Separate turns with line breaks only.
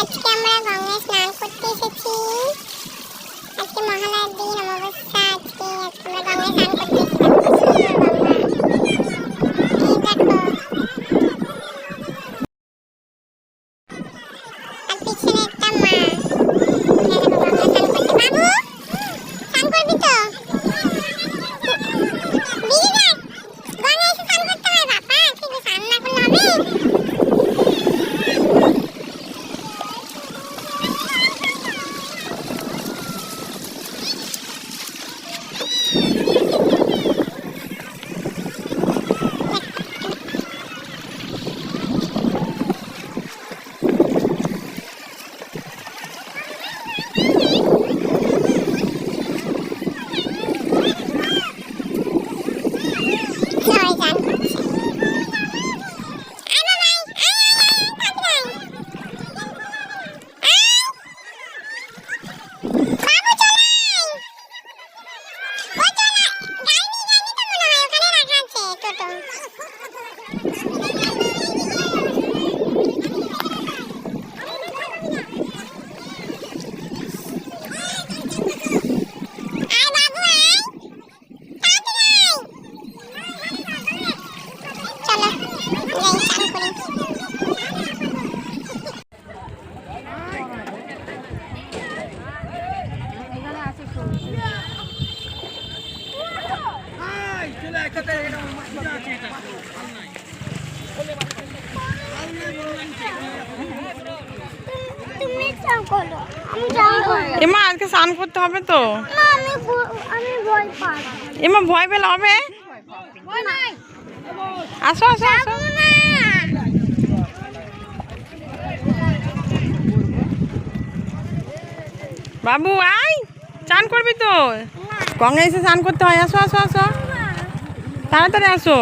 আজকে আমরা গঙ্গায় স্নান করতে এসেছি। আজকে মহালয়ার দিন, অমাবস্যা, আজকে আজকে আমরা গঙ্গায় স্নান করতে এসেছি। 你们两个吵什么
এমা আজকে স্নান করতে হবে তো। এমা ভয় পেলে হবে? আসো আসো আসো। বাবু আয় চান করবি তো। এসে স্নান করতে হয়। আসো আসো আসো। তাড়াতাড়ি আসো